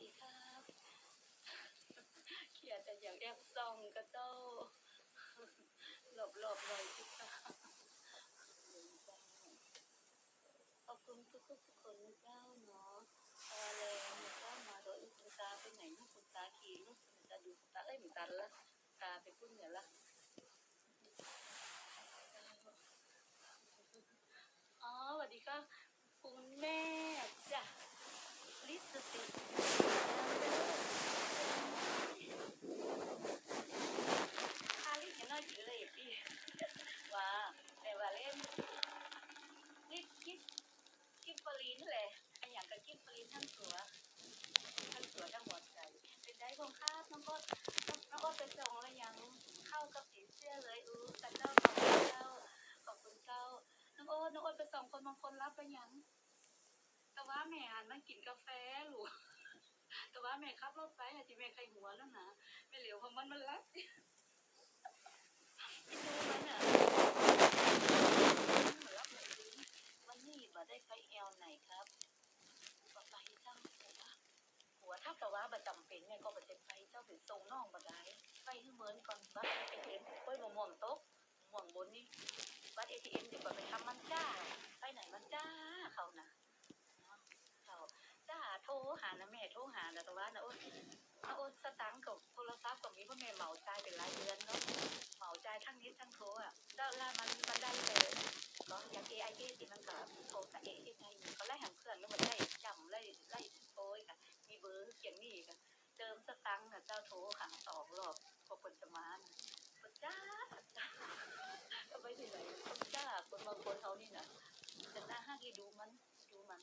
ดีครับเขียนแต่อย่างแอบส่องกระเจ้าหลบหลบหน่อยสิคะขอบคุณทุกๆทุกคนนะเจ้าเนาะพอแรงนะเจ้ามาโดยลูกคุณตาไปไหนลูกคุณตาขี่ลูกคุณตาดูตาเอ้ยเหมือนตันละตาไปพุ่นเนี่ยละอ๋อสวัสดีค่ะคุณแม่จ้ะลิสติคาลิส ยังน้อยจีเลยว่าแต่ว่าเล่นนี่กิฟกิฟฟรีนแหละไออย่างกับกิฟฟรีนทั้งตัวทั้งตัวทั้งหัวใจเป็นได้ของข้าน้องก็น้องก็ไปส่งแล้วยังเข้ากับสีเสื้อเลยอู้แต่เจ้าขอบคุณเจ้าขอบคุณเจ้าน้องโอ๊ตน้องโอ๊ตไปส่งคนบางคนรับไปยังแต่ว่าแม่หันมากินกาแฟหรูแต่ว่าแม่ขับรถไปอะที่แม่ใครหัวแล้วนะแม่เหลียวเพราะมันมันรักที่ดูมันอะมันรับไหนดีวันนี้บ่ได้ไปแอลไหนครับบ่ไปเจ้าหัวหัวถ้าแต่ ว่าบ่จำเป็นเนี่ยก็บ่ได้ไปเจ้าถึงทรงน้องบ่ได้ไปให้เหมือนก่อนบัตรเอทีเอ็มโอ้ยม่วงตกม่วงบนนี่บัตรเอทีเอ็มเดี๋ยวก่อนไปทำมันจ้า ไปไหนมันจ้าเขาน่ะเขาจ้าโทรหานะแม่โทรหานะแต่ว่านะโอ้นะโอ้สตังค์กับโทรศัพท์กับมีพ่อแม่เหมาจ่ายเป็นรายเดือนเนาะเหมาจ่ายทั้งนี้ทั้งโทรอะแล้วลามันมันได้เลยก็อย่างเอไอเที่มันก็โทรกับเอไอไทยเขาไล่หางเครื่องแล้วมันได้ จ้าทำไมถึงไหนจ้าคนบางคนเขานี่นะแต่หน้าห้างที่ดูมันดูมัน